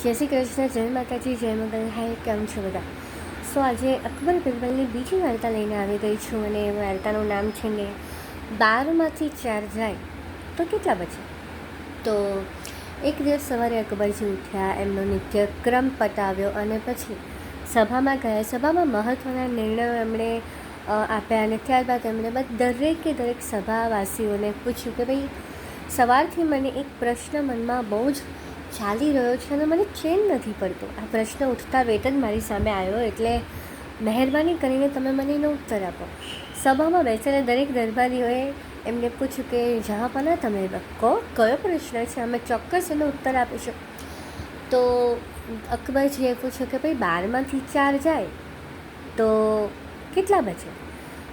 જય શ્રી કૃષ્ણ જય માતાજી જય મંગલ હાય કેમ છો બધા સો આજે અકબર બિરબલની બીજી વાર્તા લઈને આવી ગઈ છું અને એ વાર્તાનું નામ છે ને, બારમાંથી ચાર જાય. તો કેટલા બચે? તો એક દિવસ સવારે અકબરજી ઉઠ્યા, એમનો નિત્યક્રમ પતાવ્યો અને પછી સભામાં ગયા. સભામાં મહત્ત્વના નિર્ણયો એમણે આપ્યા અને ત્યારબાદ એમણે દરેકે દરેક સભાવાસીઓને પૂછ્યું કે ભાઈ, સવારથી મને એક પ્રશ્ન મનમાં બહુ જ ચાલી રહ્યો છે અને મને ચેન નથી પડતો. આ પ્રશ્ન ઉઠતા વેત જ મારી સામે આવ્યો એટલે મહેરબાની કરીને તમે મને એનો ઉત્તર આપો. સભામાં બેસેલા દરેક દરબારીઓએ એમને પૂછ્યું કે જહાંપના તમે કહો કયો પ્રશ્ન છે? અમે ચોક્કસ એનો ઉત્તર આપીશું. તો અકબરજીએ પૂછ્યું કે, ભાઈ, બારમાંથી ચાર જાય? તો કેટલા બચે?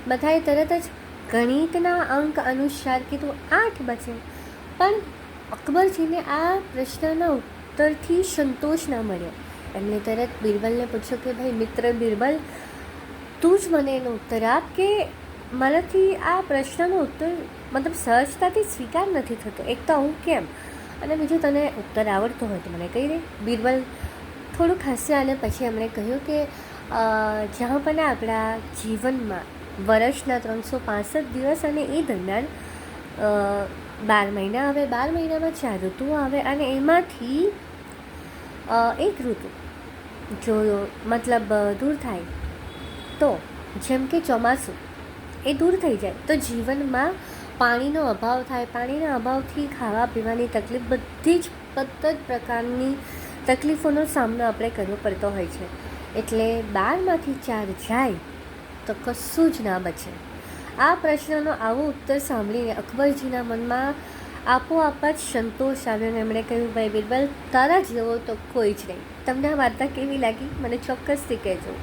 બધાએ તરત જ ગણિતના અંક અનુસાર કીધું, આઠ બચે. પણ અકબરજીને આ પ્રશ્નના ઉત્તરથી સંતોષ ના મળ્યો. એમણે તરત બિરબલને પૂછ્યું કે, ભાઈ, મિત્ર બિરબલ, તું જ મને એનો ઉત્તર આપ કે મારાથી આ પ્રશ્નનો ઉત્તર મતલબ સહજતાથી સ્વીકાર નથી થતો? એક તો હું કેમ? અને બીજું, તને ઉત્તર આવડતો હોય તો મને કહી દે. બિરબલ થોડુંક હસ્યા અને પછી એમણે કહ્યું કે જ્યાં પણ આપણા જીવનમાં વર્ષના ત્રણસો પાસઠ દિવસ અને એ દરમિયાન બાર મહિના આવે, બાર મહિનામાં ચાર ઋતુઓ આવે અને એમાંથી એક ઋતુ જો મતલબ દૂર થાય તો, જેમ કે ચોમાસું, એ દૂર થઈ જાય. તો જીવનમાં પાણીનો અભાવ થાય, પાણીના અભાવથી ખાવા પીવાની તકલીફ બધી જ, બધા જ પ્રકારની તકલીફોનો સામનો આપણે કરવો પડતો હોય છે. એટલે બારમાંથી ચાર જાય તો કશું જ ના બચે. આ પ્રશ્નનો આવો ઉત્તર સાંભળીને અકબરજીના મનમાં આપોઆપ જ સંતોષ આવ્યો અને એમણે કહ્યું, ભાઈ બિરબલ, તારા જેવો તો કોઈ જ નહીં. તમને આ વાર્તા કેવી લાગી? મને ચોક્કસથી કહેજો.